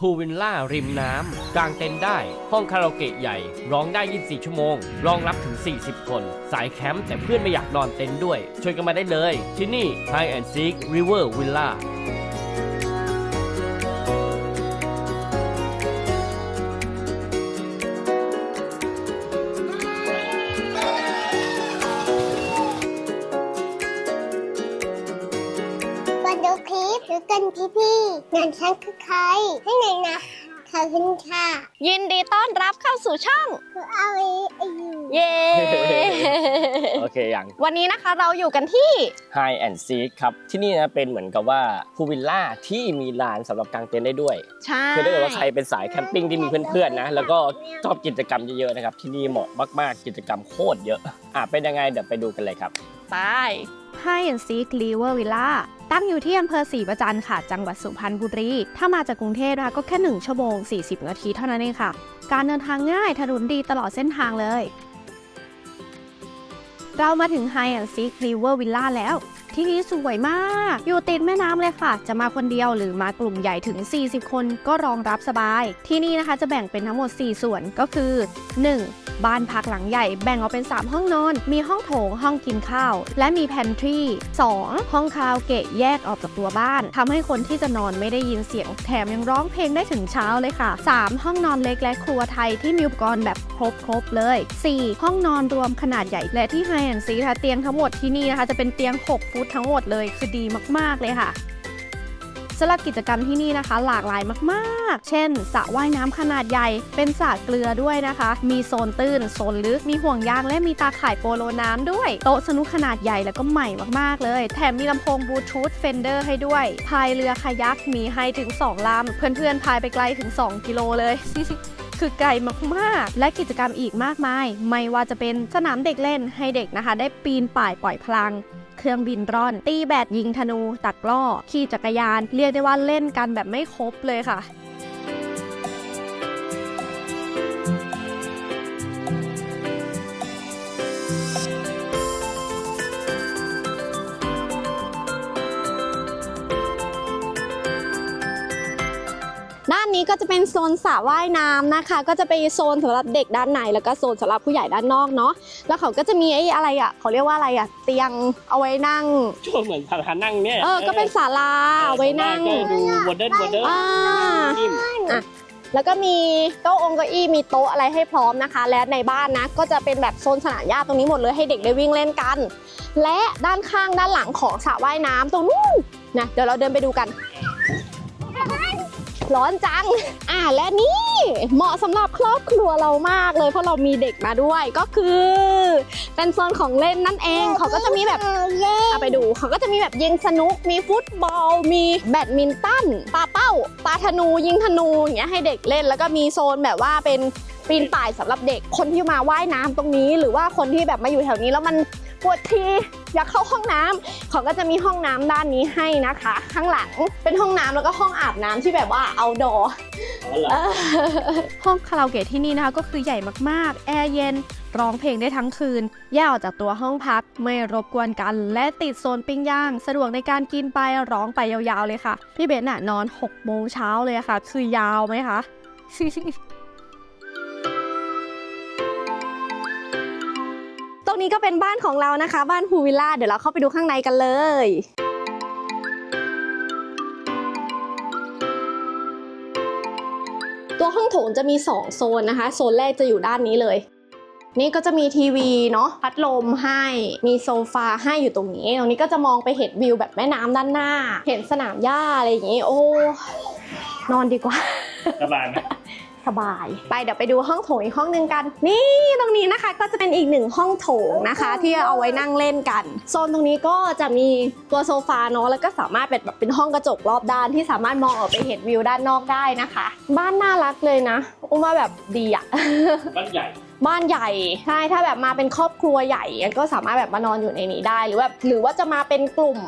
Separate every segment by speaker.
Speaker 1: พูลวิลล่าริมน้ำกางเต็นท์ได้ ห้องคาราโอเกะใหญ่ ร้องได้ 24 ชั่วโมง รองรับถึง 40 คน สายแคมป์แต่เพื่อนไม่อยากนอนเต็นท์ด้วย ช่วยกันมาได้เลย ที่นี่ High and Seek River Villa
Speaker 2: รให้ไหนอยนะขอบคุณค่ะ
Speaker 3: ยินดีต้อนรับเข้าสู่ช่อง
Speaker 2: คือเอาไอ้ไอ้อยู่
Speaker 3: เย้
Speaker 4: โอเคอย่าง
Speaker 3: วันนี้นะคะเราอยู่กันที่
Speaker 4: High and Seek ครับ ที่นี่นะเป็นเหมือนกับว่าพูวิลล่าที่มีลานสำหรับกางเต็นท์ได้ด้วย
Speaker 3: ใช่
Speaker 4: คือถ้าเกิดว่าใครเป็นสายแคมปิ้งที่มีเพื่อนๆนะ แล้วก็ชอบกิจกรรมเยอะๆนะครับ ที่นี่เหมาะมากๆกิจกรรมโคตรเยอะ อะเป็นยังไงเดี๋ยวไปดูกันเลยครับ
Speaker 3: ไป
Speaker 5: High and Seek River Villa ตั้งอยู่ที่อำเภอศรีประจันค่ะ จังหวัดสุพรรณบุรี ถ้ามาจากกรุงเทพนะคะก็แค่ 1 ชั่วโมง 40 นาทีเท่านั้นเองค่ะ การเดินทางง่ายถนนดีตลอดเส้นทางเลย เรามาถึง High and Seek River Villa แล้ว ที่นี่สวยมาก อยู่ติดแม่น้ำเลยค่ะ จะมาคนเดียวหรือมากลุ่มใหญ่ถึง 40 คนก็รองรับสบาย ที่นี่นะคะจะแบ่งเป็นทั้งหมด 4 ส่วนก็คือ 1. บ้านพักหลังใหญ่แบ่งออกเป็น 3 ห้องนอน มีห้องโถงห้องกินข้าว และมีแพนทรี 2. ห้องคาราโอเกะแยกออกจากตัวบ้านทำให้คนที่จะนอนไม่ได้ยินเสียง แถมยังร้องเพลงได้ถึงเช้าเลยค่ะ 3. ห้องนอนเล็กและครัวไทยที่มีอุปกรณ์แบบครบๆเลย 4. ห้องนอนรวมขนาดใหญ่และที่ไฮแอนซีค่ะเตียงทั้งหมดที่นี่นะคะจะเป็นเตียง 6 ฟุตทั้งหมดเลยคือดีมาก ๆ เลยค่ะสำหรับกิจกรรมที่นี่นะคะ หลากหลายมาก ๆ เช่นสระว่ายน้ำขนาดใหญ่ เป็นสระเกลือด้วยนะคะ มีโซนตื้น โซนลึก มีห่วงยางและมีตาข่ายโปโลน้ำด้วย โต๊ะสนุกขนาดใหญ่แล้วก็ใหม่มาก ๆ เลย แถมมีลำโพงบลูทูธเฟนเดอร์ให้ด้วย พายเรือคายักมีให้ถึง 2ลำเพื่อน ๆ พายไปไกลถึง 2 กิโลเลยคือไกลมาก ๆ และกิจกรรมอีกมากมาย ไม่ว่าจะเป็นสนามเด็กเล่นให้เด็กนะคะ ได้ปีนป่ายปล่อยพลัง เครื่องบินร่อน ตีแบดยิงธนูตักล่อ ขี่จักรยาน เรียกได้ว่าเล่นกันแบบไม่ครบเลยค่ะ
Speaker 3: ด้านนี้ก็จะเป็นโซนสระว่ายน้ำนะคะ ก็จะเป็นโซนสำหรับเด็กด้านในแล้วก็โซนสำหรับผู้ใหญ่ด้านนอกเนาะแล้วเขาก็จะมีไอ้อะไรอะเขาเรียกว่าอะไรอะเตียงเอาไว้นั่ง
Speaker 4: ช่วงเหมือนพานั่งเนี่ย
Speaker 3: เออก็เป็นศาลาเอาไว้นั่ง
Speaker 4: ก็ดูโมเดิร์นโมเดิร์น
Speaker 3: อ่า
Speaker 4: นิ่ม
Speaker 3: แล้วก็มีโต๊ะองค์เก้าอี้มีโต๊ะอะไรให้พร้อมนะคะ และในบ้านนะ ก็จะเป็นแบบโซนสนามหญ้าตรงนี้หมดเลยให้เด็กได้วิ่งเล่นกัน และด้านข้างด้านหลังของสระว่ายน้ำตรงนู้นนะเดี๋ยวเราเดินไปดูกัน ร้อนจัง อ่าและนี่เหมาะสำหรับครอบครัวเรามากเลยเพราะเรามีเด็กมาด้วยก็คือ เป็นโซนของเล่นนั่นเองเขาก็จะมีแบบ
Speaker 2: เล่
Speaker 3: เอาไปดูเขาก็จะมีแบบยิงสนุกมีฟุตบอล มีแบดมินตันปาเป้าปาธนูยิงธนูอย่างเงี้ยให้เด็กเล่น แล้วก็มีโซนแบบว่าเป็นปีนป่ายสำหรับเด็กคนที่มาว่ายน้ำตรงนี้ หรือว่าคนที่แบบมาอยู่แถวนี้แล้วมัน ปวดทีอยากเข้าห้องน้ำเขาก็จะมีห้องน้ำด้านนี้ให้นะคะ ข้างหลังเป็นห้องน้ำแล้วก็ห้องอาบน้ำที่แบบว่าเอาดอ
Speaker 4: อ๋อเหรอ
Speaker 5: ห้องคาราโอเกะที่นี่นะคะก็คือใหญ่มากๆ แอร์เย็น ร้องเพลงได้ทั้งคืนแยกออกจากตัวห้องพักไม่รบกวนกัน และติดโซนปิ้งย่าง สะดวกในการกินไปร้องไปยาวๆเลยค่ะ พี่เบนน่ะนอน 6 โมงเช้าเลยอะค่ะ คือยาวไหมคะ
Speaker 3: รงนี้ก็เป็นบ้านของเรานะคะ บ้านพูวิลล่า เดี๋ยวเราเข้าไปดูข้างในกันเลยตัวห้องโถงจะมี 2 โซนนะคะ โซนแรกจะอยู่ด้านนี้เลย นี่ก็จะมีทีวีเนาะพัดลมให้มีโซฟาให้อยู่ตรงนี้ ตรงนี้ก็จะมองไปเห็นวิวแบบแม่น้ำด้านหน้า เห็นสนามหญ้าอะไรอย่างนี้ โอ้ นอนดีกว่า
Speaker 4: สบายไหม
Speaker 3: สบาย ไปเดี๋ยวไปดูห้องโถงอีกห้องหนึงกัน นี่ตรงนี้นะคะก็จะเป็นอีกหนึ่งห้องโถงนะคะ ที่เอาไว้นั่งเล่นกันโซนตรงนี้ก็จะมีตัวโซฟาเนาะแล้วก็สามารถเป็นแบบเป็นห้องกระจกรอบด้านที่สามารถมองออกไปเห็นวิวด้านนอกได้นะคะ บ้านน่ารักเลยนะอุ้มว่าแบบดีอะ
Speaker 4: บ้านใหญ่
Speaker 3: บ้านใหญ่ใช่ถ้าแบบมาเป็นครอบครัวใหญ่ก็สามารถแบบมานอนอยู่ในนี้ได้ หรือแบบหรือว่าจะมาเป็นกลุ่ม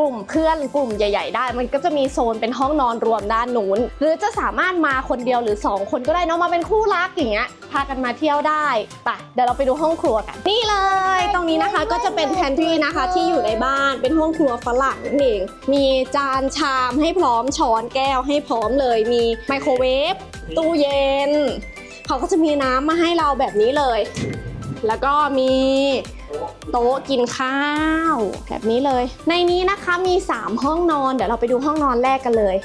Speaker 3: กลุ่มเพื่อนกลุ่มใหญ่ ๆ ได้ มันก็จะมีโซนเป็นห้องนอนรวมด้านนู้นหรือจะสามารถมาคนเดียวหรือ 2 คนก็ได้เนอะมาเป็นคู่รักอย่างเงี้ยพากันมาเที่ยวได้ไปเดี๋ยวเราไปดูห้องครัวกันนี่เลย ตรงนี้นะคะก็จะเป็นแพนทรีนะคะที่อยู่ในบ้านเป็นห้องครัวฝรั่งนั่นเองมีจานชามให้พร้อมช้อนแก้วให้พร้อมเลย มีไมโครเวฟตู้เย็น เขาก็จะมีน้ำมาให้เราแบบนี้เลย แล้วก็มี โต๊ะกินข้าว แบบนี้เลย ในนี้นะคะมี 3 ห้องนอน เดี๋ยวเราไปดูห้องนอนแรกกันเลย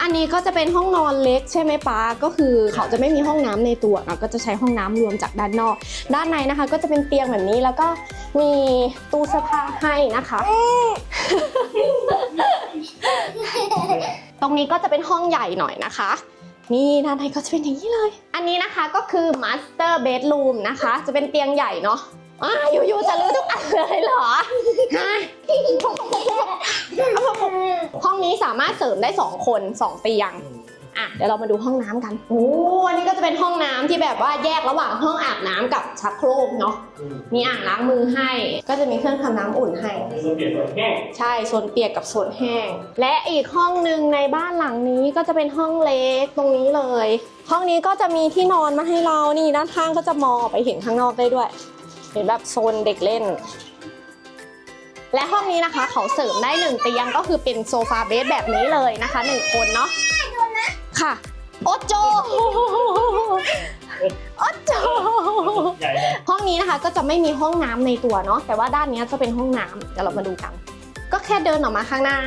Speaker 3: อันนี้ก็จะเป็นห้องนอนเล็กใช่ไหมป้าก็คือเขาจะไม่มีห้องน้ำในตัวเราก็จะใช้ห้องน้ำรวมจากด้านนอก ด้านในนะคะ ก็จะเป็นเตียงแบบนี้แล้วก็มีตู้เสื้อผ้าให้นะคะ ตรงนี้ก็จะเป็นห้องใหญ่หน่อยนะคะ นี่ด้านในก็จะเป็นอย่างนี้เลย อันนี้นะคะก็คือ master bedroom นะคะ จะเป็นเตียงใหญ่เนาะอ่าอยู่ๆจะรื้อทุกอันเลยเหรอฮะห้องนี้สามารถเสริมได้ 2 คน 2 เตียง อะเดี๋ยวเรามาดูห้องน้ำกันโอ้อันนี้ก็จะเป็นห้องน้ำที่แบบว่าแยกระหว่างห้องอาบน้ำกับชักโครกเนาะมีอ่างล้างมือให้ ก็จะมีเครื่องทำน้ำอุ่นให้
Speaker 4: มีส่วนเปลี่ยนส่วนแห้ง
Speaker 3: ใช่โซนเปียกกับโซนแห้ง และอีกห้องหนึ่งในบ้านหลังนี้ก็จะเป็นห้องเล็กตรงนี้เลย ห้องนี้ก็จะมีที่นอนมาให้เรานี่ด้านข้างก็จะมองออกไปเห็นข้างนอกได้ด้วย เห็นแบบโซนเด็กเล่น และห้องนี้นะคะเขาเสริมได้หนึ่งเตียงก็คือเป็นโซฟาเบสแบบนี้เลยนะคะหนึ่งคนเนาะ ค่ะ โอโจ โอโจ
Speaker 4: ใหญ่เลย
Speaker 3: ห้องนี้นะคะก็จะไม่มีห้องน้ำในตัวเนาะแต่ว่าด้านเนี้ยจะเป็นห้องน้ำเดี๋ยวเรามาดูกัน ก็แค่เดินออกมาข้างหน้า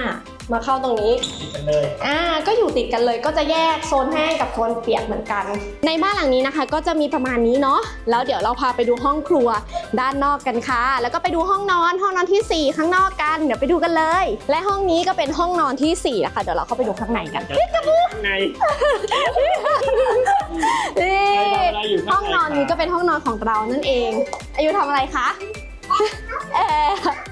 Speaker 3: มาเข้าตรงนี้
Speaker 4: ติดกันเลย
Speaker 3: อ่าก็อยู่ติดกันเลยก็จะแยกโซนแห้งกับโซนเปียกเหมือนกัน ในบ้านหลังนี้นะคะ ก็จะมีประมาณนี้เนาะแล้วเดี๋ยวเราพาไปดูห้องครัวด้านนอกกันค่ะ แล้วก็ไปดูห้องนอนห้องนอนทีสี่4 ข้างนอกกันเดี๋ยวไปดูกันเลย และห้องนี้ก็เป็นห้องนอนที่4ี่นะคะเดี๋ยวเราเข้าไปดูข้างในกัน
Speaker 4: ข้างใน
Speaker 3: นี่
Speaker 4: ใครทำอะไรอยู่
Speaker 3: ห้
Speaker 4: ข้า
Speaker 3: อง
Speaker 4: งใน
Speaker 3: นอนนี้ก็เป็นห้องนอนของเรานั่นเองอายุทำอะไรคะแอร์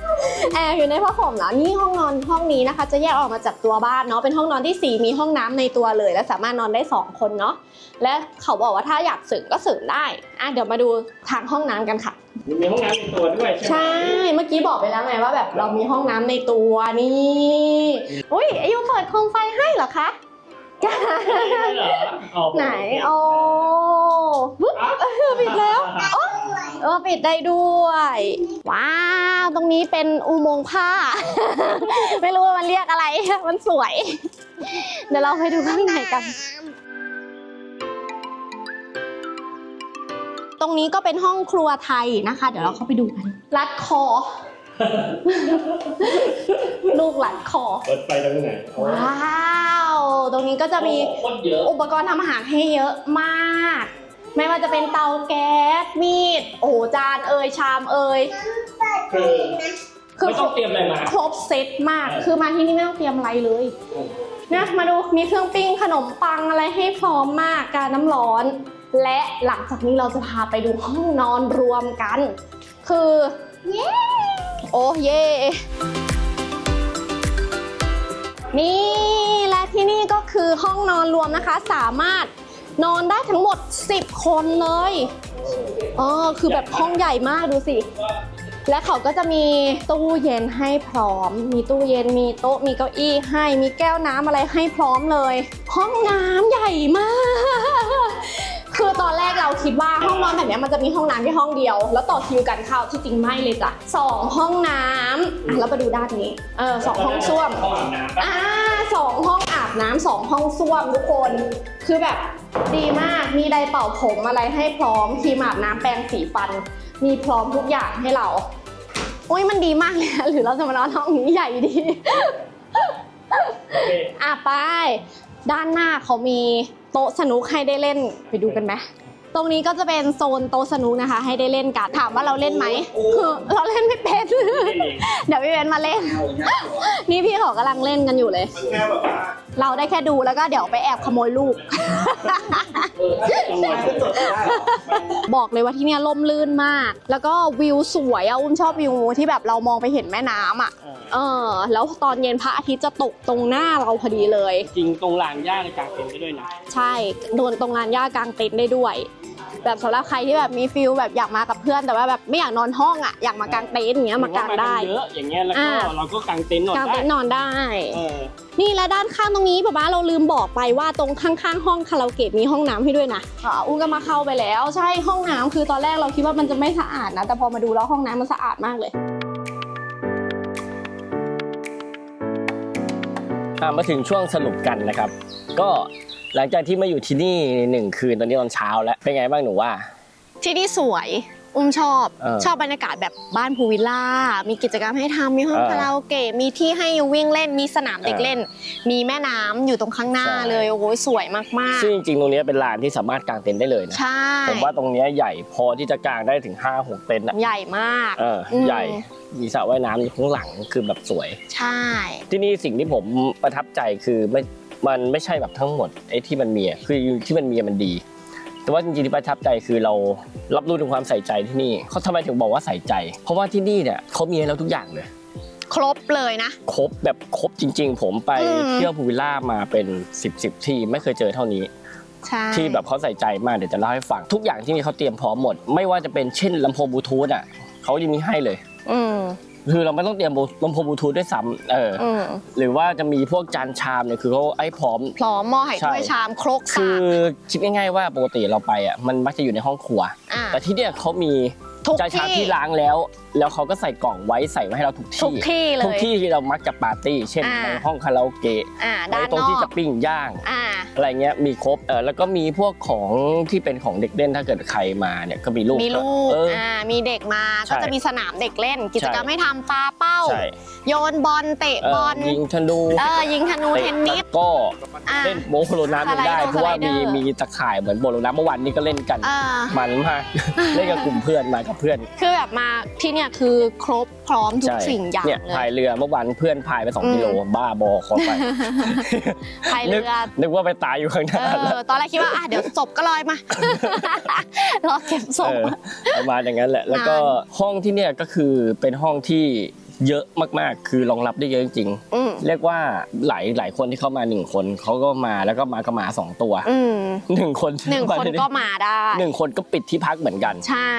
Speaker 3: แอร์อยู่ในผ้าห่มเหรอนี่ห้องนอนห้องนี้นะคะ จะแยกออกมาจากตัวบ้านเนาะเป็นห้องนอนที่ 4 มีห้องน้ำในตัวเลย และสามารถนอนได้ 2 คนเนาะและเขาบอกว่าถ้าอยากเสริมก็เสริมได้อะเดี๋ยวมาดูทางห้องน้ำกันค่ะ
Speaker 4: มีห้องน้ำในตัวด้วยใช่ไหม
Speaker 3: ใช่เมื่อกี้บอกไปแล้วไงว่าแบบเรามีห้องน้ำในตัวนี่อุ้ยอายุเปิดโคมไฟให้เหรอคะ
Speaker 4: เหรออ๋อ
Speaker 3: ไหนโอ้ปุ๊บปิดแล้ว เออปิดได้ด้วย ว้าว ตรงนี้เป็นอุโมงค์ผ้า ไม่รู้ว่ามันเรียกอะไร มันสวย เดี๋ยวเราไปดูข้างในกัน ตรงนี้ก็เป็นห้องครัวไทยนะคะ เดี๋ยวเราเข้าไปดูกัน รัดคอ ลูกรัดคอ
Speaker 4: เปิดไฟตรงไหนโอ้
Speaker 3: ว้าว ตรงนี้ก็จะมี
Speaker 4: โคตรเยอะ
Speaker 3: อุปกรณ์ทำอาหารให้เยอะมาก ไม่ว่าจะเป็นเตาแก๊สมีด โอ้โหจานเอ่ยชามเอ่ย
Speaker 4: คือ
Speaker 3: คือ
Speaker 4: ไม่ต้องเตรียมอะไรมา
Speaker 3: ครบเซตมาก คือมาที่นี่ไม่ต้องเตรียมอะไรเลยนะมาดูมีเครื่องปิ้งขนมปังอะไรให้พร้อมมากการน้ำร้อน และหลังจากนี้เราจะพาไปดูห้องนอนรวมกัน คือโอ้เย่นี่และที่นี่ก็คือห้องนอนรวมนะคะสามารถ นอนได้ทั้งหมด 10 คนเลยเออคือแบบห้องใหญ่มากดูสิ และเขาก็จะมีตู้เย็นให้พร้อม มีตู้เย็น มีโต๊ะ มีเก้าอี้ให้ มีแก้วน้ำอะไรให้พร้อมเลย ห้องน้ำใหญ่มาก คือตอนแรกเราคิดว่าห้องนอนแบบเนี้ยมันจะมีห้องน้ำแค่ห้องเดียว แล้วต่อคิวกันเข้าที่จริงไม่เลยจ้ะสองห้องน้ำอะแล้วไปดูด้านนี้ เออสองห้องส้วม
Speaker 4: ห้องอาบน้ำปะ
Speaker 3: อ่าสองห้องอา บน้ำสองห้องส้วมทุกคน คือแบบดีมาก มีไดร์เป่าผมอะไรให้พร้อมครีมอาบน้ำแปรงสีฟัน มีพร้อมทุกอย่างให้เราอุ้ยมันดีมากเลยอะหรือเราจะมานอนห้องนี้ใหญ่ดี
Speaker 4: โอเค
Speaker 3: อะไป ด้านหน้าเขามีโต๊ะสนุกให้ได้เล่นไปดูกันไหม ตรงนี้ก็จะเป็นโซนโต๊ะสนุกนะคะ ให้ได้เล่นกันถามว่าเราเล่นไหมคือเราเล่นไม่เป็น
Speaker 4: เล่นเอง
Speaker 3: เดี๋ยวพี่เบนมาเล่น นี่พี่เขากำลังเล่นกันอยู่เลย
Speaker 4: แค่แบบว่า
Speaker 3: เราได้แค่ดูแล้วก็เดี๋ยวไปแอบขโมยลูก
Speaker 4: เออจังหวะ
Speaker 3: บอกเลยว่าที่เนี่ยล่มลื่นมาก แล้วก็วิวสวยอะอุ้มชอบวิวที่แบบเรามองไปเห็นแม่น้ำอะ เออแล้วตอนเย็นพระอาทิตย์จะตกตรงหน้าเราพอดีเลย
Speaker 4: จริงตรงลานหญ้าในกลางเต็นท์ได้ด้วยนะ
Speaker 3: ใช่โดนตรงงานหญ้ากลางเต็นท์ได้ด้วย แบบสำหรับใครที่แบบมีฟิลแบบอยากมากับเพื่อนแต่ว่าแบบไม่อยากนอนห้องอะอยากมากางเต็นท์อย่างเงี้ยมากางได้
Speaker 4: เยอะอย่างเงี้ยแล้วก็
Speaker 3: อ่า
Speaker 4: เราก็กางเต็นท์นอน
Speaker 3: กาง
Speaker 4: ได้
Speaker 3: เต็นท์นอนได้
Speaker 4: เออ
Speaker 3: นี่และด้านข้างตรงนี้ป๊าป๊าเราลืมบอกไปว่าตรงข้างๆห้องคาราโอเกะมีห้องน้ำให้ด้วยนะอ่าอุ้มก็มาเข้าไปแล้ว ใช่ห้องน้ำคือตอนแรกเราคิดว่ามันจะไม่สะอาดนะ แต่พอมาดูแล้วห้องน้ำมันสะอาดมากเลย
Speaker 4: อะมาถึงช่วงสรุปกันนะครับ ก็หลังจากที่มาอยู่ที่นี่หนึ่งคืนตอนนี้ตอนเช้าแล้วเป็นไงบ้างหนูว่า
Speaker 3: ที่นี่สวย อุ้มชอบ
Speaker 4: เออ
Speaker 3: ชอบบรรยากาศแบบบ้านพูลวิลล่า มีกิจกรรมให้ทำมีห้อง
Speaker 4: เออ
Speaker 3: คาราโอเกะมีที่ให้วิ่งเล่นมีสนามเด็ก
Speaker 4: เออ
Speaker 3: เล่น มีแม่น้ำอยู่ตรงข้างหน้า
Speaker 4: ใช่
Speaker 3: เลยโอ้โหสวยมาก
Speaker 4: ซึ่งจริงๆตรงเนี้ยเป็นลานที่สามารถกางเต็นท์ได้เลย
Speaker 3: ๆ
Speaker 4: นะ
Speaker 3: ใช่
Speaker 4: ผมว่าตรงเนี้ยใหญ่พอที่จะกางได้ถึง 5 6 เต็นท์อะ
Speaker 3: ใหญ่มาก
Speaker 4: เอออ
Speaker 3: ม
Speaker 4: ใหญ่ มีสระว่ายน้ำอยู่ข้างหลังคือแบบสวย
Speaker 3: ใช่
Speaker 4: ที่นี่สิ่งที่ผมประทับใจคือไม่ มันไม่ใช่แบบทั้งหมดไอ้ที่มันมีอะคือที่มันมีอะมันดี แต่ว่าจริงๆที่ประทับใจคือเรารับรู้ถึงความใส่ใจที่นี่เขาทำไมถึงบอกว่าใส่ใจ เพราะว่าที่นี่เนี่ยเขามีให้เราทุกอย่างเลย
Speaker 3: ครบเลยนะ
Speaker 4: ครบแบบครบจริง ๆ ผมไป
Speaker 3: อืม
Speaker 4: เที่ยวพูลวิลล่ามาเป็น 10บสที่ไม่เคยเจอเท่านี้
Speaker 3: ใช่
Speaker 4: ที่แบบเขาใส่ใจมากเดี๋ยวจะเล่าให้ฟัง ทุกอย่างที่นี่เขาเตรียมพร้อมหมด ไม่ว่าจะเป็นเช่นลำโพงบลูทูธอะเขาจะมีให้เลย
Speaker 3: อืม
Speaker 4: คือเราไม่ต้องเตรียมลำโพงบลูทูธด้วยซ้ำเอออ
Speaker 3: อืม
Speaker 4: หรือว่าจะมีพวกจานชามเนี่ยคือเขาไอ้พร้อม
Speaker 3: พร้อมหม้อไห
Speaker 4: ใช่
Speaker 3: ถ้วยชามครก
Speaker 4: คื
Speaker 3: สา
Speaker 4: อกคิดง่ายๆว่าปกติเราไปอะมันมักจะอยู่ในห้องครัว
Speaker 3: อะ
Speaker 4: แต่ที่เนี่ยเขามี
Speaker 3: ทุก
Speaker 4: จานชาม
Speaker 3: ที่
Speaker 4: ที่ล้างแล้วแล้วเขาก็ใส่กล่องไว้ใส่ไว้ให้เราทุก
Speaker 3: ทุก
Speaker 4: ที่
Speaker 3: ที่เล
Speaker 4: ทุก
Speaker 3: ย
Speaker 4: ที่ที่เรามักจะปาร์ตี้ เช่น
Speaker 3: อ่า
Speaker 4: ในห้องคาราโอเกะ
Speaker 3: อ่า
Speaker 4: ใน
Speaker 3: ด้าน
Speaker 4: ตรง
Speaker 3: นอ
Speaker 4: ที่
Speaker 3: ก
Speaker 4: จะปิ้งย่าง
Speaker 3: อ่า
Speaker 4: อะไรเงี้ยมีครบเออแล้วก็มีพวกของที่เป็นของเด็กเล่นถ้าเกิดใครมาเนี่ยก็มีลูก
Speaker 3: มีลูก
Speaker 4: เออ
Speaker 3: อ่ามีเด็กมา
Speaker 4: ใช่
Speaker 3: ก็จะมีสนามเด็กเล่น กิจกรรม
Speaker 4: ใช่
Speaker 3: ให้ทำปาเป้า
Speaker 4: ใช่
Speaker 3: โยนบอลเตะ
Speaker 4: เออบ
Speaker 3: อล
Speaker 4: ยิงธนู
Speaker 3: เออยิงธนู
Speaker 4: เตะ
Speaker 3: เทนนิส
Speaker 4: ตะกร้อ
Speaker 3: อ่า
Speaker 4: เล่นโบว์โลน้ำยังได้
Speaker 3: สไลเดอร์
Speaker 4: เพราะว่า
Speaker 3: สไลเดอ
Speaker 4: มี
Speaker 3: ร์
Speaker 4: มีตะข่ายเหมือนโบว์โลน้ำเมื่อวานนี้ก็เล่นกัน
Speaker 3: อ่า
Speaker 4: มันมากเล่นกับกลุ่มเพื่อนมากับเพื่อน
Speaker 3: คือแบบมาที่เนี่ยคือครบพร้อมทุก
Speaker 4: ใช่
Speaker 3: สิ่งอย่าง
Speaker 4: เนี่ย
Speaker 3: เล
Speaker 4: พาย
Speaker 3: ย
Speaker 4: เรือเมื่อวานเพื่อนพายไปสอง
Speaker 3: อืม
Speaker 4: กิโลบ้าบอคอไป
Speaker 3: พายเรือ
Speaker 4: นึกว่าไปตายอยู่ข้างห
Speaker 3: เอ
Speaker 4: น้าแล้ว
Speaker 3: อตอนแรกคิดว่าอะเดี๋ยวศพก็ลอยมา รอเก็บศพ
Speaker 4: เออประมาณอย่างนั้นแหละ แล้วก็
Speaker 3: น
Speaker 4: ห้องที่เนี่ยก็คือเป็นห้องที่เยอะมากๆ คือรองรับได้เยอะจริง
Speaker 3: อืม
Speaker 4: ๆ เรียกว่าหลายหลายคนที่เข้ามาหนึ่งคนเขาก็มาแล้วก็มากับหมาสองตัว
Speaker 3: อืม
Speaker 4: หนึ่งคน
Speaker 3: หนึ่งคนก็มาได้
Speaker 4: หนึ่งคนก็ปิดที่พักเหมือนกัน
Speaker 3: ใช่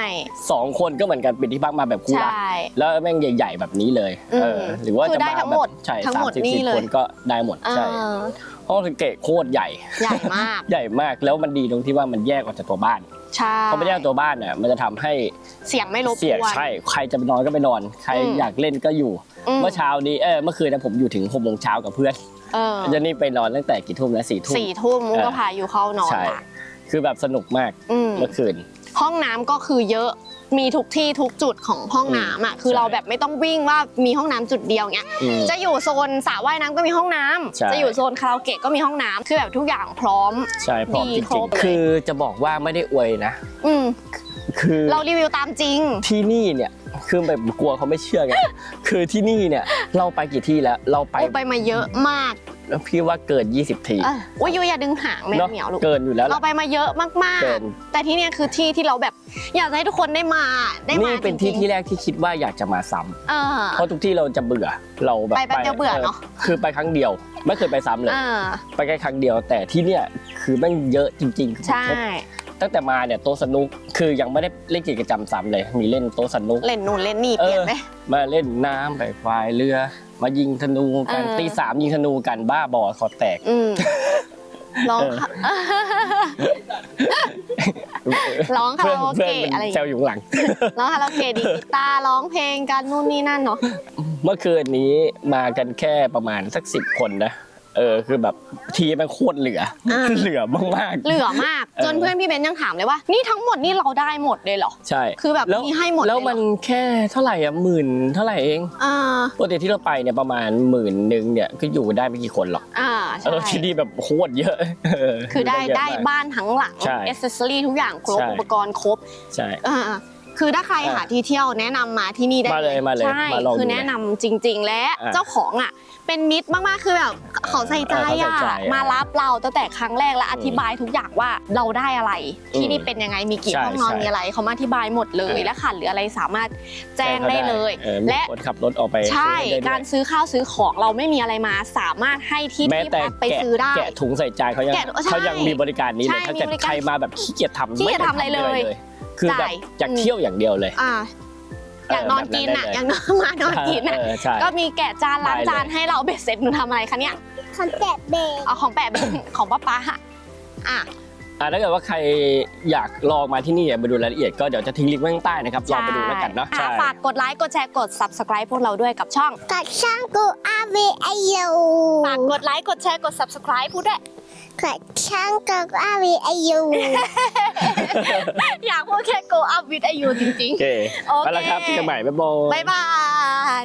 Speaker 4: สองคนก็เหมือนกันปิดที่พักมาแบบคู่รัก
Speaker 3: ใช่
Speaker 4: แล้วแม่งใหญ่ ๆ แบบนี้เลย
Speaker 3: อืม
Speaker 4: เออหรือว่า
Speaker 3: คือ
Speaker 4: จะ
Speaker 3: ได้
Speaker 4: มา
Speaker 3: ทั้ง
Speaker 4: แบ
Speaker 3: หมด
Speaker 4: บใช่
Speaker 3: ทั้ง
Speaker 4: สาม
Speaker 3: หมด
Speaker 4: สิบ
Speaker 3: นี่
Speaker 4: สี่
Speaker 3: เลย
Speaker 4: คนก็ได้หมด
Speaker 3: เอ
Speaker 4: ใช่
Speaker 3: อ
Speaker 4: ห้องสังเกตโคตรใหญ่
Speaker 3: ใหญ่มาก
Speaker 4: ใหญ่มาก แล้วมันดีตรงที่ว่ามันแยกออกจากตัวบ้าน
Speaker 3: ใช่
Speaker 4: พอมันแยกตัวบ้านเนี่ยมันจะทำให้
Speaker 3: เสียงไม่รบ
Speaker 4: เสียง
Speaker 3: กวน
Speaker 4: ใช่ ใครจะไปนอนก็ไปนอน ใคร
Speaker 3: อืม
Speaker 4: อยากเล่นก็อยู่
Speaker 3: อืม
Speaker 4: เมื่อเช้านี้เออเมื่อคืนนะผมอยู่ถึงหกโมงเช้ากับเพื่อน
Speaker 3: เออ
Speaker 4: จะนี่ไปนอนตั้งแต่กี่ทุ่มนะสี่ทุ่ม
Speaker 3: สี่ทุ่มมุก
Speaker 4: เออ
Speaker 3: ก็พาอยู่เข้านอน
Speaker 4: ใช่
Speaker 3: ละ
Speaker 4: คือแบบสนุกมาก
Speaker 3: อืม
Speaker 4: เมื่อคืน
Speaker 3: ห้องน้ำก็คือเยอะมีทุกที่ทุกจุดของห้องน้ำอะคือ
Speaker 4: ใช่
Speaker 3: เราแบบไม่ต้องวิ่งว่ามีห้องน้ำจุดเดียวเงี้ย
Speaker 4: อืม
Speaker 3: จะอยู่โซนสระว่ายน้ำก็มีห้องน้ำ
Speaker 4: ใช่
Speaker 3: จะอยู่โซนคาราโอเกะก็มีห้องน้ำคือแบบทุกอย่างพร้อม
Speaker 4: ใช่พร้อม
Speaker 3: ดี
Speaker 4: จ
Speaker 3: คร
Speaker 4: ริง
Speaker 3: บเลย
Speaker 4: ๆคือจะบอกว่าไม่ได้อวยนะ
Speaker 3: อืม
Speaker 4: คือ
Speaker 3: เรารีวิวตามจริง
Speaker 4: ที่นี่เนี่ย คือแบบกลัวเขาไม่เชื่อไง คือที่นี่เนี่ยเราไปกี่ที่แล้ว เราไป
Speaker 3: โอ้ไปมาเยอะมาก
Speaker 4: แล้วพี่ว่าเกิน 20 ที
Speaker 3: เออโอ้ยยูอย่าดึงหางแมว
Speaker 4: เนาะ
Speaker 3: เหมียวลูก
Speaker 4: เกินอยู่แล้ว
Speaker 3: เรา
Speaker 4: ล่ะ
Speaker 3: ไปมาเยอะมาก
Speaker 4: เกิน
Speaker 3: ๆแต่ที่เนี่ยคือที่ที่เราแบบอยากจะให้ทุกคนได้มาได้มา
Speaker 4: นี่เป็นที่
Speaker 3: จริงๆ
Speaker 4: ที่แรกที่คิดว่าอยากจะมาซ้ำ
Speaker 3: เออ
Speaker 4: เพราะทุกที่เราจะเบื่อเราแบบ
Speaker 3: ไปแป๊บเดียวเบื่อเนอะ
Speaker 4: คือไปครั้งเดียวไม่เคยไปซ้ำเลย
Speaker 3: เออ
Speaker 4: ไปแค่ครั้งเดียว แต่ที่เนี่ยคือแม่งเยอะจริงๆ
Speaker 3: ใช่
Speaker 4: ตั้งแต่มาเนี่ยโต๊ะสนุกคือยังไม่ได้เล่นกิจกรรมซ้ำเลย มีเล่นโต๊ะสนุก
Speaker 3: เล่นนู่นเล่นนี่
Speaker 4: เอ
Speaker 3: เปลี่ยน
Speaker 4: อ
Speaker 3: ไป
Speaker 4: มาเล่นน้ำไปพายเรือ มายิงธนูกัน
Speaker 3: เออ
Speaker 4: ตีสามยิงธนูกันบ้าบอคอแตก
Speaker 3: อืมร้องค่ะร้องคา
Speaker 4: เพื่อน
Speaker 3: ราโอ
Speaker 4: เพื่อน
Speaker 3: เกะ
Speaker 4: มัน
Speaker 3: อะไรอย่าง
Speaker 4: แซว
Speaker 3: เงี้ย
Speaker 4: อยู่ข้างหลัง
Speaker 3: ร้องคาราโอเกะดีดกีตาร์ร้องเพลงกันนู่นนี่นั่นเนาะ
Speaker 4: เมื่อคืนนี้มากันแค่ประมาณสักสิบคนนะ เออคือแบบทีมันโคตรเหลืออาเหลือมาก
Speaker 3: เหลือมาก
Speaker 4: เออ
Speaker 3: จนเพื่อนพี่เบนยังถามเลยว่า นี่ทั้งหมดนี่เราได้หมดเลยเหรอ
Speaker 4: ๆใช่
Speaker 3: คือแบบ
Speaker 4: แล้ว
Speaker 3: มีให้หมดเลยเหรอ
Speaker 4: แล้วมันแค่เท่าไหร่อะหมื่นเท่าไหร่เอง
Speaker 3: อ่า
Speaker 4: ปกติที่เราไปเนี่ยประมาณหมื่นหนึ่งเนี่ยก็อยู่ได้ไม่กี่คนหรอก
Speaker 3: อ่า
Speaker 4: เอ
Speaker 3: ใช่
Speaker 4: อที่นี่แบบโคตรเยอะเคื
Speaker 3: อได้
Speaker 4: เยะ
Speaker 3: ได้
Speaker 4: มาก
Speaker 3: บ้านทั้งหลัง
Speaker 4: ใช่
Speaker 3: เอเซสซอรี่ทุกอย่างครบ
Speaker 4: ใช่
Speaker 3: อุปกรณ์ครบ
Speaker 4: ใช่
Speaker 3: อ่าคือถ้าใคร
Speaker 4: อ่า
Speaker 3: หาที่เที่ยวแนะนำมาที่นี่ได้
Speaker 4: มาเลยมาเลย
Speaker 3: ใช่
Speaker 4: มาลองดู
Speaker 3: คือแนะนำจริง ๆ และ
Speaker 4: อ่า
Speaker 3: เจ้าของอะ เป็นมิตรมากๆ คือแบบเขาใส่ใจ
Speaker 4: เออเขาใส่
Speaker 3: อะ
Speaker 4: ใจอะ
Speaker 3: มารับเราตั้งแต่ครั้งแรกและอธิบายทุกอย่างว่าเราได้อะไร ที่นี่เป็นยังไงมีกี่
Speaker 4: ใช่
Speaker 3: ห้องนอน
Speaker 4: ใช่
Speaker 3: มีอะไรเขามาอธิบายหมดเลย
Speaker 4: เออ
Speaker 3: และขาดหรืออะไรสามารถแจ้งได้เลย
Speaker 4: ออมี
Speaker 3: และ
Speaker 4: คนขับรถออกไป
Speaker 3: ใช่
Speaker 4: ซื้อได้ด้วย
Speaker 3: การซื้อข้าวซื้อของเราไม่มีอะไรมา สามารถให้ที่
Speaker 4: แม้
Speaker 3: ที่
Speaker 4: แต่
Speaker 3: พักไป
Speaker 4: แกะ
Speaker 3: ซื้อได้
Speaker 4: แกะถุงใส่จานเขายัง
Speaker 3: แกะใช่
Speaker 4: เขายังมีบริการนี้เลย
Speaker 3: ใช่
Speaker 4: ถ้าเกิด
Speaker 3: มีบริการ
Speaker 4: ใครมาแบบขี้เกียจทำ
Speaker 3: ขี้เกียจ
Speaker 4: ม่ด้
Speaker 3: ทำอะไรเลย
Speaker 4: คือแบบ
Speaker 3: จ่าย
Speaker 4: อยาก
Speaker 3: อืม
Speaker 4: เที่ยวอย่างเดียวเลย
Speaker 3: อ่า อยากนอนกินอะ
Speaker 4: แบบ
Speaker 3: อ
Speaker 4: นั้
Speaker 3: ยาก
Speaker 4: น
Speaker 3: นอนมานอนกินอะ
Speaker 4: เออใช่
Speaker 3: ก็มีแกะจานล้าง
Speaker 4: ได้เลย
Speaker 3: จานให้เราเบ็ดเสร็จหนูทำอะไรคะเนี่ย
Speaker 2: คอนเซ็ปต์เบรก
Speaker 3: เอาของแปะเป็นของป้าป้าอะอะ
Speaker 4: อะถ้าเกิดว่าใครอยากลองมาที่นี่มาดูรายละเอียดก็เดี๋ยวจะทิ้งลิงก์ไว้ข้างใต้นะครับลองไปดูแล้วกันเนาะ
Speaker 3: อ่
Speaker 4: ใช่
Speaker 3: ฝากกดไลค์ กดแชร์ กด subscribe พวกเราด้วยกับช่อง
Speaker 2: กัดช่างกูอาเวไอโย
Speaker 3: ฝากกดไลค์ กดแชร์ กด subscribe พูดด้วย
Speaker 2: กัดช่างกูอาเวไอโย
Speaker 3: อยากพูดแค่ go up with you จริง
Speaker 4: โอเค
Speaker 3: โอเค
Speaker 4: ไปแล้วครับที่กันใหม่บ๊ายบาย
Speaker 3: ๆบ๊ายบาย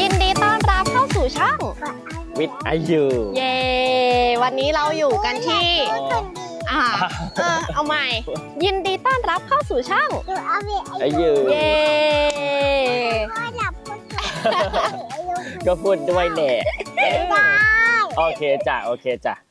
Speaker 3: ยินดีต้อนรับเข้าสู่ช่อง
Speaker 4: วิทอายุ
Speaker 3: เย้ วันนี้เราอยู่กันที่
Speaker 2: คนดี
Speaker 3: อ่า เออ เอาใหม่ ยินดีต้อนรับเข้าสู่ช่อง
Speaker 2: กูอาเวไอ
Speaker 4: อา
Speaker 2: โย
Speaker 4: ยุ
Speaker 3: เย้
Speaker 2: ก็หลับคนเดียว
Speaker 4: ก็พูดด้วยแหละ
Speaker 2: บ๊ายบาย
Speaker 4: โอเคจ้ะโอเคจ้ะ